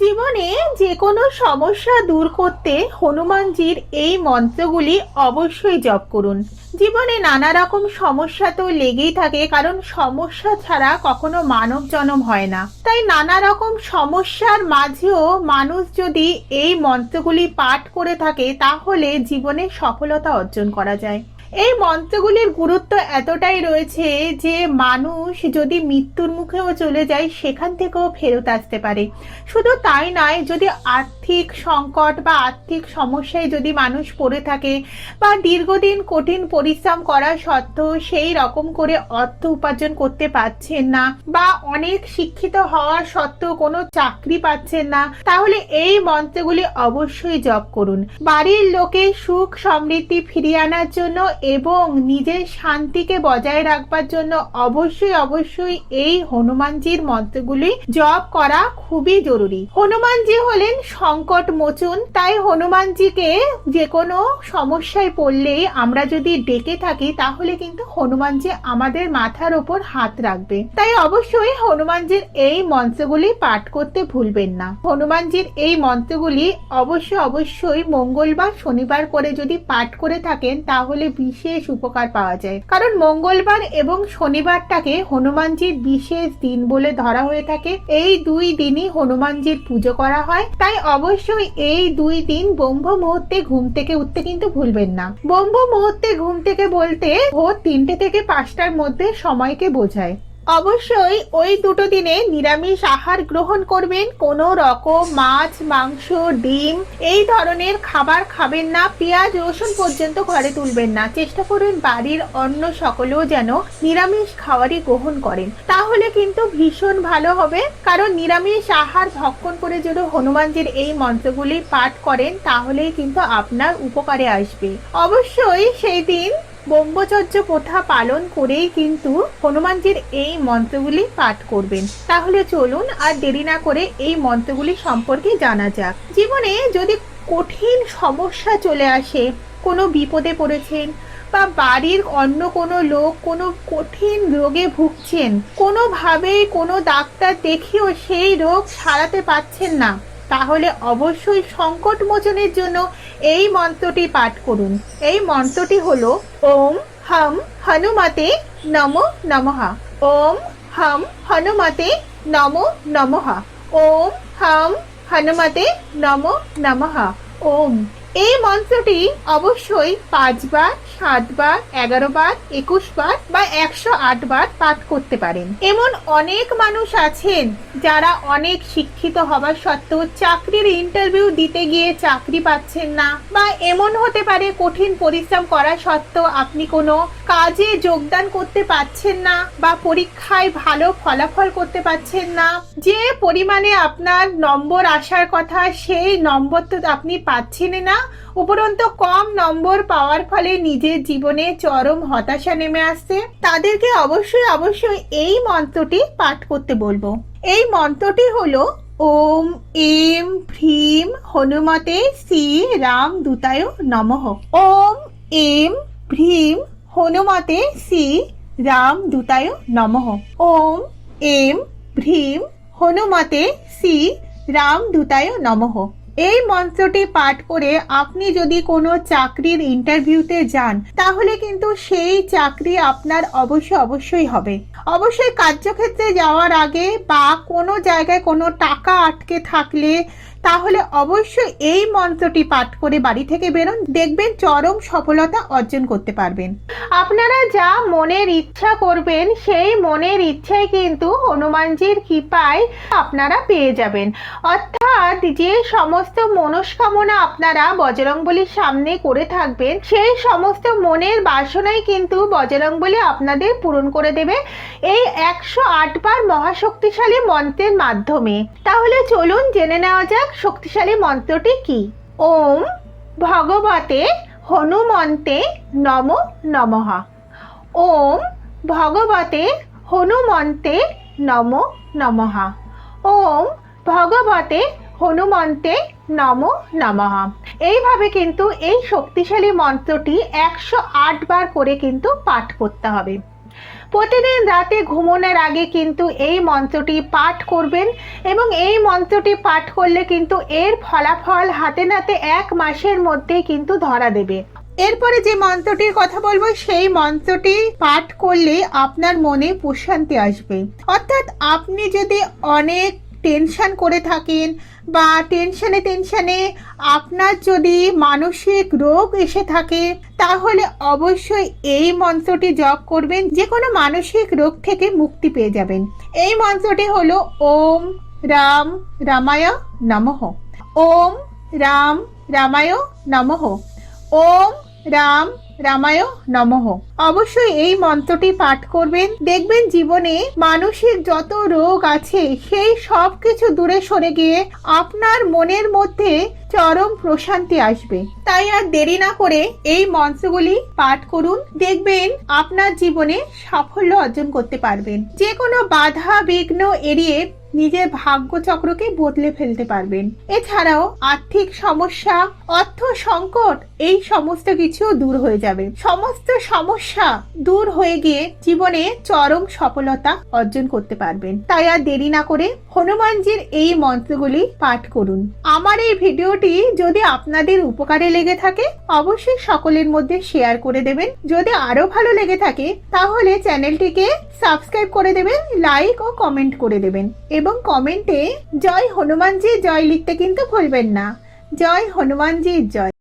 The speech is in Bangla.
জীবনে যে কোনো সমস্যা দূর করতে হনুমানজির এই মন্ত্রগুলি অবশ্যই জপ করুন। জীবনে নানা রকম সমস্যা তো লেগেই থাকে, কারণ সমস্যা ছাড়া কখনো মানব জন্ম হয় না। তাই নানা রকম সমস্যার মাঝেও মানুষ যদি এই মন্ত্রগুলি পাঠ করে থাকে, তাহলে জীবনে সফলতা অর্জন করা যায়। এই মন্ত্রগুলির গুরুত্ব এতটাই রয়েছে যে মানুষ যদি মৃত্যুর মুখেও চলে যায়, সেখান থেকেও ফেরত আসতে পারে। শুধু তাই নয়, যদি আর্থিক সংকট বা আর্থিক সমস্যায় যদি মানুষ পড়ে থাকে বা দীর্ঘদিন কঠিন পরিশ্রম করা সত্ত্বেও সেই রকম করে অর্থ উপার্জন করতে পারছেন না বা অনেক শিক্ষিত হওয়া সত্ত্বেও কোনো চাকরি পাচ্ছেন না, তাহলে এই মন্ত্রগুলি অবশ্যই জপ করুন। বাড়ির লোকে সুখ সমৃদ্ধি ফিরিয়ে আনার জন্য এবং নিজের শান্তিকে বজায় রাখবার জন্য অবশ্যই অবশ্যই এই হনুমানজির মন্ত্রগুলি জপ করা খুবই জরুরি। হনুমানজি হলেন সংকট মোচন, তাই হনুমানজিকে যে কোনো সমস্যায় পড়লেই আমরা যদি ডেকে থাকি, তাহলে কিন্তু হনুমানজি আমাদের মাথার ওপর হাত রাখবে। তাই অবশ্যই হনুমানজির এই মন্ত্রগুলি পাঠ করতে ভুলবেন না। হনুমানজির এই মন্ত্রগুলি অবশ্যই অবশ্যই মঙ্গলবার, শনিবার করে যদি পাঠ করে থাকেন, তাহলে বিশেষ উপকার পাওয়া যায়। কারণ মঙ্গলবার এবং শনিবারটাকে হনুমানজির বিশেষ দিন বলে ধরা হয়ে থাকে। এই দুই দিনই হনুমানজির পুজো করা হয়। তাই অবশ্যই এই দুই দিন ব্রহ্ম মুহূর্তে ঘুম থেকে উঠতে কিন্তু ভুলবেন না। ব্রহ্ম মুহূর্তে ঘুম থেকে বলতে ভোর তিনটে থেকে পাঁচটার মধ্যে সময়কে বোঝায়। অবশ্যই ওই দুটো দিনে নিরামিষ আহার গ্রহণ করবেন। কোনো রকম মাছ, মাংস, ডিম, এই ধরনের খাবার খাবেন না। পেঁয়াজ, রসুন পর্যন্ত ঘরে তুলবেন না। চেষ্টা করবেন বাড়ির অন্য সকলেও যেন নিরামিষ খাবারই গ্রহণ করেন। তাহলে কিন্তু ভীষণ ভালো হবে। কারণ নিরামিষ আহার ভক্ষণ করে যদি হনুমানজির এই মন্ত্রগুলি পাঠ করেন, তাহলেই কিন্তু আপনার উপকারে আসবে। অবশ্যই সেই দিন ব্রহ্মচর্য প্রথা পালন করেই কিন্তু হনুমানজির এই মন্ত্রগুলি পাঠ করবেন। তাহলে চলুন আর দেরি না করে এই মন্ত্রগুলি সম্পর্কে জানা যাক। জীবনে যদি কঠিন সমস্যা চলে আসে, কোনো বিপদে পড়েছেন বা বাড়ির অন্য কোনো লোক কোনো কঠিন রোগে ভুগছেন, কোনোভাবেই কোনো ডাক্তার দেখিয়েও সেই রোগ সারাতে পারছেন না তাহলে অবশ্যই সংকট মোচনের জন্য এই মন্ত্রটি পাঠ করুন। এই মন্ত্রটি হল, ওম হম হনুমতে নম নমঃ। ওম হম হনুমতে নম নমঃ। ওম হম হনুমতে নম নমঃ। ওম এই মন্ত্রটি অবশ্যই পাঁচবার, সাতবার এগারো বার একুশ বার বা একশো আট বার পাঠ করতে পারেন। এমন অনেক মানুষ আছেন যারা অনেক শিক্ষিত হবার সত্ত্বেও চাকরির ইন্টারভিউ দিতে গিয়ে চাকরি পাচ্ছেন না বা এমন হতে পারে কঠিন পরিশ্রম করা সত্ত্বেও আপনি কোনো কাজে যোগদান করতে পারছেন না বা পরীক্ষায় ভালো ফলাফল করতে পারছেন না। যে পরিমাণে আপনার নম্বর আসার কথা, সেই নম্বর তো আপনি পাচ্ছেন না। উপরন্ত কম নম্বর পাওয়ার ফলে নিজের জীবনে চরম হতাশা নেমে আসছে। তাদেরকে অবশ্যই অবশ্যই এই মন্ত্রটি পাঠ করতে বলব। এই মন্ত্রটি হলো, ওম, এম, ভ্রীম, হনুমতে শ্রী রাম দূতায় নমঃ। ওম, এম, ভ্রীম, হনুমতে শ্রী রাম দূতায় নমঃ। ওম, এম, ভ্রীম, হনুমতে শ্রী রাম দূতায় নমঃ। এই মন্ত্রটি পাঠ করে আপনি যদি কোনো চাকরির ইন্টারভিউতে যান, তাহলে কিন্তু সেই চাকরি আপনার অবশ্যই অবশ্যই হবে। অবশ্যই কার্যক্ষেত্রে যাওয়ার আগে বা কোনো জায়গায় কোনো টাকা আটকে থাকলে তাহলে অবশ্যই এই মন্ত্রটি পাঠ করে বাড়ি থেকে বেরোন, দেখবেন চরম সফলতা অর্জন করতে পারবেন। আপনারা যা মনের ইচ্ছা করবেন, সেই মনের ইচ্ছাই কিন্তু হনুমানজির কৃপায় আপনারা পেয়ে যাবেন। অর্থাৎ যে সমস্ত মনস্কামনা আপনারা বজরংবলির সামনে করে থাকবেন, সেই সমস্ত মনের বাসনাই কিন্তু বজরংবলী আপনাদের পূরণ করে দেবে এই একশো আটবার মহাশক্তিশালী মন্ত্রের মাধ্যমে। তাহলে চলুন জেনে নেওয়া যাক শক্তিশালী মন্ত্রটি কি? ওম ভগবতে হনুমন্তে নম নমঃ। ওম ভগবতে হনুমন্তে নম নমঃ। ওম ভগবতে হনুমন্তে নম নমঃ। এইভাবে কিন্তু এই শক্তিশালী মন্ত্রটি একশো আট বার করে কিন্তু পাঠ করতে হবে। প্রতিদিন রাতে ঘুমানোর আগে কিন্তু এই মন্ত্রটি পাঠ করবেন এবং এই মন্ত্রটি পাঠ করলে কিন্তু এর ফলাফল হাতে নাতে এক মাসের মধ্যেই কিন্তু ধরা দেবে। এরপরে যে মন্ত্রটির কথা বলব, সেই মন্ত্রটি পাঠ করলে আপনার মনে প্রশান্তি আসবে। অর্থাৎ আপনি যদি অনেক টেনশন করে থাকেন বা টেনশনে টেনশনে আপনার যদি মানসিক রোগ এসে থাকে, তাহলে অবশ্যই এই মন্ত্রটি জপ করবেন, যে কোনো মানসিক রোগ থেকে মুক্তি পেয়ে যাবেন। এই মন্ত্রটি হলো ওম রাম রামায় নমঃ। ওম রাম রামায় নমঃ। ওম রাম রামায় নমঃ। অবশ্যই এই মন্ত্রটি পাঠ করবেন। দেখবেন জীবনে মানসিক যত রোগ আছে, সেই সব কিছু দূরে সরে গিয়ে আপনার মনের মধ্যে চরম প্রশান্তি আসবে। তাই আর দেরি না করে এই মন্ত্রগুলি পাঠ করুন। দেখবেন আপনার জীবনে সাফল্য অর্জন করতে পারবেন। যে কোনো বাধা বিঘ্ন এড়িয়ে নিজের ভাগ্যচক্রকে বদলে ফেলতে পারবেন। এছাড়াও আর্থিক সমস্যা, অর্থ সংকট, এই সমস্ত কিছু দূর হয়ে যাবে। সমস্ত সমস্যা দূর হয়ে গিয়ে জীবনে চরম সফলতা অর্জন করতে পারবেন। তাই আর দেরি না করে হনুমানজির এই মন্ত্রগুলি পাঠ করুন। আমার এই ভিডিওটি যদি আপনাদের উপকারে লেগে থাকে, অবশ্যই সকলের মধ্যে শেয়ার করে দেবেন। যদি আরও ভালো লেগে থাকে, তাহলে চ্যানেলটিকে সাবস্ক্রাইব করে দেবেন, লাইক ও কমেন্ট করে দেবেন। এবং কমেন্টে জয় হনুমানজি জয় লিখতে কিন্তু ভুলবেন না। জয় হনুমানজির জয়।